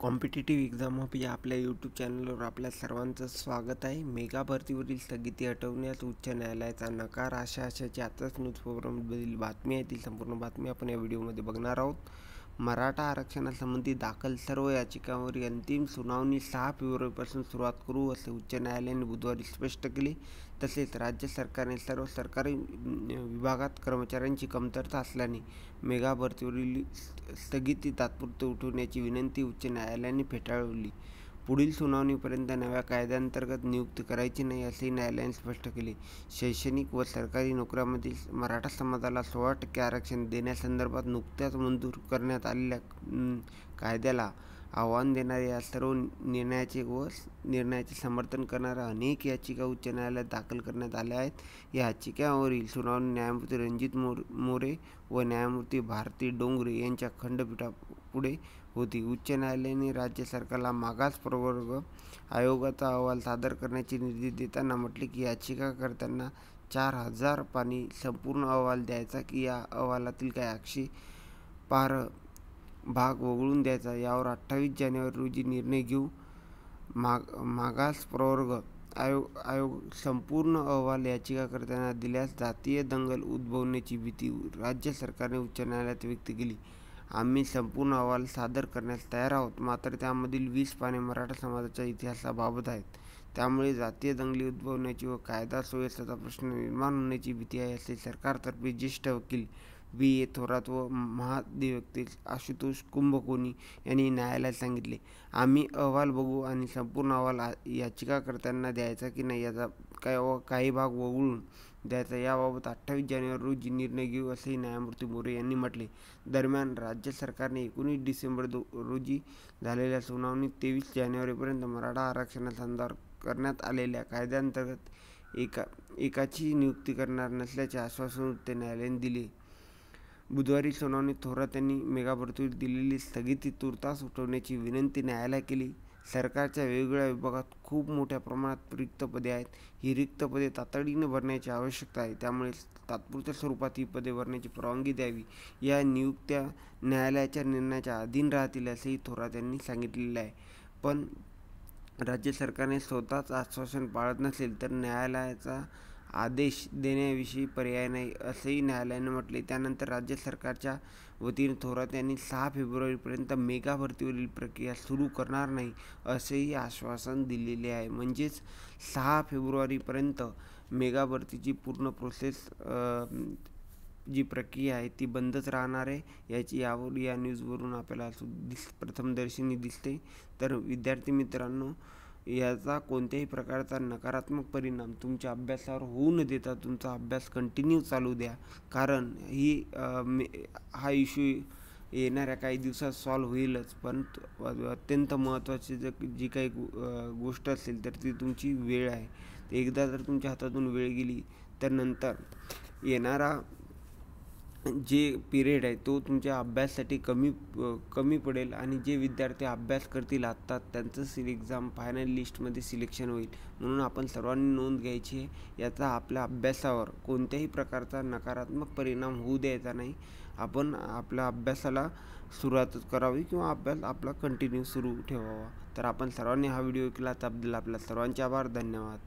Competitive exam hub या आपल्या YouTube चॅनलवर आपल्या सर्वांचं स्वागत आहे. मेगा भरतीवरील स्थगिती हटवण्यास उच्च न्यायालयाचा नकार अशा आशाची आताच न्यूजपेपरमधील बातमी आहे. ती संपूर्ण बातमी आपण या व्हिडिओमध्ये बघणार आहोत. मराठा आरक्षणासंबंधी दाखल सर्व याचिकांवरील अंतिम सुनावणी सहा फेब्रुवारीपासून सुरुवात करू असे उच्च न्यायालयाने बुधवारी स्पष्ट केले. तसेच राज्य सरकारने सर्व सरकारी विभागात कर्मचाऱ्यांची कमतरता असल्याने मेगा भरतीवरील स्थगिती तात्पुरते उठवण्याची विनंती उच्च न्यायालयाने फेटाळली पुढील सुनावणीपर्यंत नव्या कायद्याअंतर्गत नियुक्ती करायची नाही असेही न्यायालयाने स्पष्ट केले. शैक्षणिक व सरकारी नोकऱ्यांमधील मराठा समाजाला सोळा टक्के आरक्षण देण्यासंदर्भात नुकत्याच मंजूर करण्यात आलेल्या कायद्याला आव्हान देणाऱ्या या सर्व निर्णयाचे व निर्णयाचे समर्थन करणाऱ्या अनेक याचिका उच्च न्यायालयात दाखल करण्यात आल्या आहेत. या याचिकांवरील सुनावणी न्यायमूर्ती रणजित मोर मोरे व न्यायमूर्ती भारती डोंगरे यांच्या खंडपीठापुढे होती. उच्च न्यायालयाने राज्य सरकारला मागास प्रवर्ग आयोगाचा अहवाल सादर करण्याचे निर्देश देताना म्हटले की याचिकाकर्त्यांना चार हजार पाणी संपूर्ण अहवाल द्यायचा की या अहवालातील काही आक्षेपार भाग वगळून द्यायचा. यावर अठ्ठावीस जानेवारी रोजी निर्णय घेऊ माग मागास प्रवर्ग आयोग आयोग संपूर्ण अहवाल याचिकाकर्त्यांना दिल्यास जातीय दंगल उद्भवण्याची भीती राज्य सरकारने उच्च न्यायालयात व्यक्त केली. आम्ही संपूर्ण अहवाल सादर करण्यास तयार आहोत. मात्र त्यामधील वीस पाने मराठा समाजाच्या इतिहासाबाबत आहेत. त्यामुळे जातीय दंगली उद्भवण्याची व कायदा सुव्यवस्थेचा प्रश्न निर्माण होण्याची भीती आहे असे सरकारतर्फे ज्येष्ठ वकील बी. ए. थोरात व महाधिवक्ते आशुतोष कुंभकोणी यांनी न्यायालयात सांगितले. आम्ही अहवाल बघू आणि संपूर्ण अहवाल याचिकाकर्त्यांना द्यायचा की नाही याचा काय काही भाग वगळून द्यायचा याबाबत अठ्ठावीस जानेवारी रोजी निर्णय घेऊ असेही न्यायमूर्ती मोरे यांनी म्हटले. दरम्यान राज्य सरकारने एकोणीस डिसेंबर दो रोजी झालेल्या सुनावणीत तेवीस जानेवारीपर्यंत मराठा आरक्षणासंदर्भात करण्यात आलेल्या कायद्याअंतर्गत एका एकाची नियुक्ती करणार नसल्याचे आश्वासन उच्च न्यायालयाने दिले. बुधवारी सुनावणीत थोरात यांनी मेगाभरतीवर दिलेली स्थगिती तुर्तास उठवण्याची विनंती न्यायालयाला केली. सरकारच्या वेगवेगळ्या विभागात खूप मोठ्या प्रमाणात रिक्त पदे आहेत. ही रिक्त पदे तातडीने भरण्याची आवश्यकता आहे. त्यामुळे तात्पुरत्या स्वरूपात ही पदे भरण्याची परवानगी द्यावी. या नियुक्त्या न्यायालयाच्या निर्णयाच्या अधीन राहतील असेही थोरात यांनी सांगितलेले आहे. पण राज्य सरकारने स्वतःच आश्वासन पाळत नसेल तर न्यायालयाचा आदेश देण्याविषयी पर्याय नाही असंही न्यायालयानं म्हटले त्यानंतर राज्य सरकारच्या वतीने थोरात यांनी सहा फेब्रुवारीपर्यंत मेगा भरतीवरील प्रक्रिया सुरू करणार नाही असेही आश्वासन दिलेले आहे. म्हणजेच सहा फेब्रुवारीपर्यंत मेगा भरतीची पूर्ण प्रोसेस जी प्रक्रिया आहे ती बंदच राहणार आहे याची यावर या न्यूजवरून आपल्याला दिस प्रथमदर्शनी दिसते. तर विद्यार्थी मित्रांनो याचा कोणत्याही प्रकारचा नकारात्मक परिणाम तुमच्या अभ्यासावर होऊ न देता तुमचा अभ्यास कंटिन्यू चालू द्या. कारण ही हा इश्यू येणाऱ्या काही दिवसात सॉल्व होईलच. पण अत्यंत महत्त्वाची ज जी काही गोष्ट असेल तर ती तुमची वेळ आहे. एकदा जर तुमच्या हातातून वेळ गेली तर नंतर येणारा जे पिरियड आहे तो तुमच्या अभ्यासासाठी कमी कमी पडेल आणि जे विद्यार्थी अभ्यास करतील आत्ता त्यांचं सिल एक्झाम फायनल लिस्टमध्ये सिलेक्शन होईल. म्हणून आपण सर्वांनी नोंद घ्यायची आहे. याचा आपल्या अभ्यासावर कोणत्याही प्रकारचा नकारात्मक परिणाम होऊ द्यायचा नाही. आपण आपल्या अभ्यासाला सुरुवातच करावी किंवा अभ्यास आपला कंटिन्यू सुरू ठेवावा. तर आपण सर्वांनी हा व्हिडिओ केला. त्याबद्दल आपल्या सर्वांचे आभार. धन्यवाद.